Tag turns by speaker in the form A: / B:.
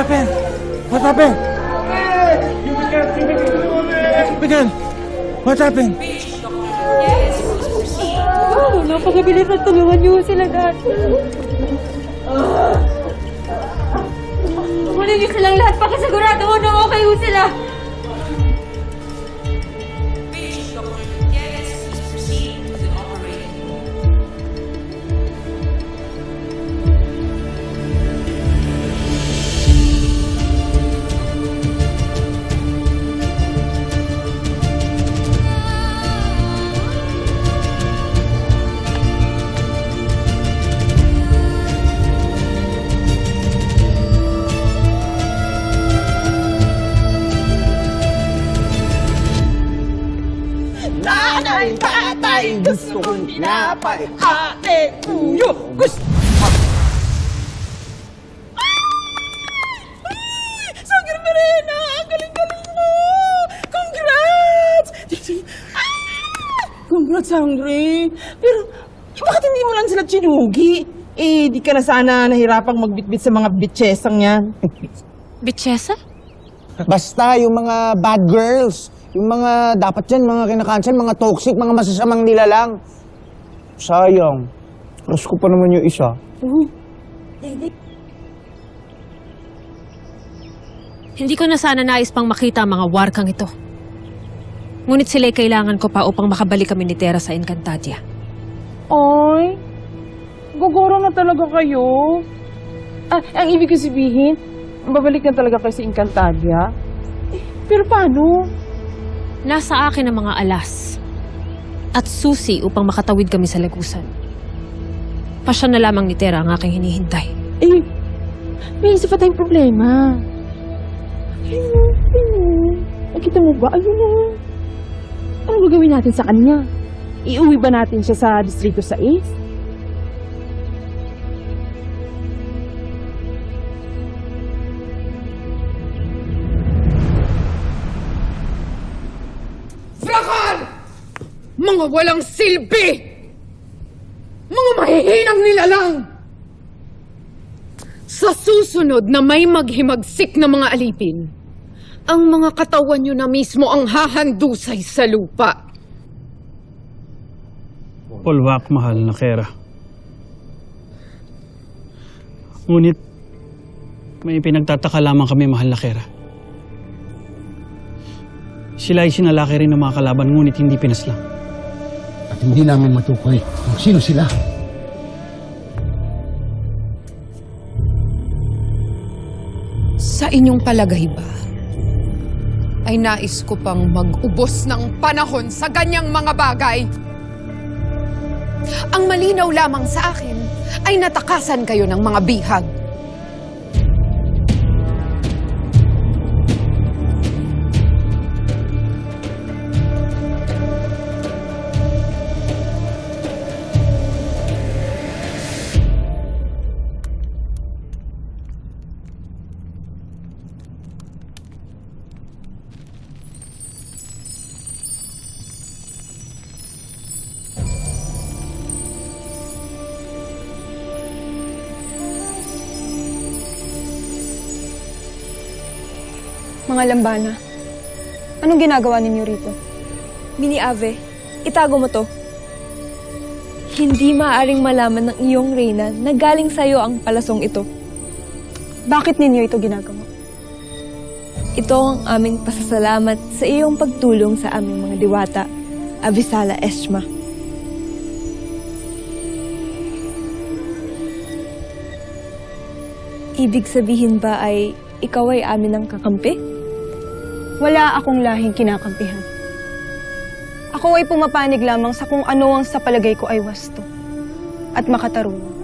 A: happened? What happened? Miguel, what happened?
B: Oh, napakabilis at tulungan niyo sila dati. Kunin niyo silang lahat pakasigurado ko na okay ho sila.
C: Tatay, gusto kong tinapay. Ate, kuyo, gusto... Sangre Morena! Ang galing-galing mo! Congrats! Ah! Congrats, Sangre! Pero, eh, bakit hindi mo lang sila chinugi? Eh, di ka na sana nahirapang magbitbit sa mga bitsesang yan.
B: Bitchesa?
D: Basta yung mga bad girls, yung mga dapat yan, mga kinakancel, mga toxic, mga masasamang nilalang. Sayang. Crush ko pa naman yung isa.
E: Hindi ko na sana nais pang makita ang mga warkang ito. Ngunit sila'y kailangan ko pa upang makabalik kami ni Tera sa Encantadia.
C: Ay, guguro na talaga kayo. Ah, ang ibig ko sabihin, babalik na talaga kayo sa Encantadia. Eh, pero paano?
E: Nasa akin ang mga alas at susi upang makatawid kami sa lagusan. Pasya na lamang ni Tera ang aking hinihintay.
C: Eh, may isa pa tayong problema. Ayun o, ayun o. Nakita mo ba? Ayun o. Ano gagawin natin sa kanya? Iuwi ba natin siya sa Distrito 6?
F: Mga walang silbi! Mga mahihinang nilalang! Sa susunod na may maghimagsik na mga alipin, ang mga katawan nyo na mismo ang hahandusay sa lupa.
G: Pulwak, mahal na Kera. Ngunit, may pinagtataka lamang kami, mahal na Kera. Sila ay sinalaki rin ng mga kalaban, ngunit hindi pinaslang.
H: Hindi namin matukoy kung sino sila.
F: Sa inyong palagay ba, ay nais ko pang mag-ubos ng panahon sa ganyang mga bagay? Ang malinaw lamang sa akin ay natakasan kayo ng mga bihag.
I: Mga lambana, anong ginagawa ninyo rito? Mini Ave, itago mo to. Hindi maaaring malaman ng iyong reyna na galing sa'yo ang palasong ito. Bakit ninyo ito ginagawa? Ito ang aming pasasalamat sa iyong pagtulong sa aming mga diwata, Avisala Esma. Ibig sabihin ba ay ikaw ay amin ang kakampi? Wala akong lahing kinakampihan. Ako ay pumapanig lamang sa kung ano ang sa palagay ko ay wasto at makatarungan.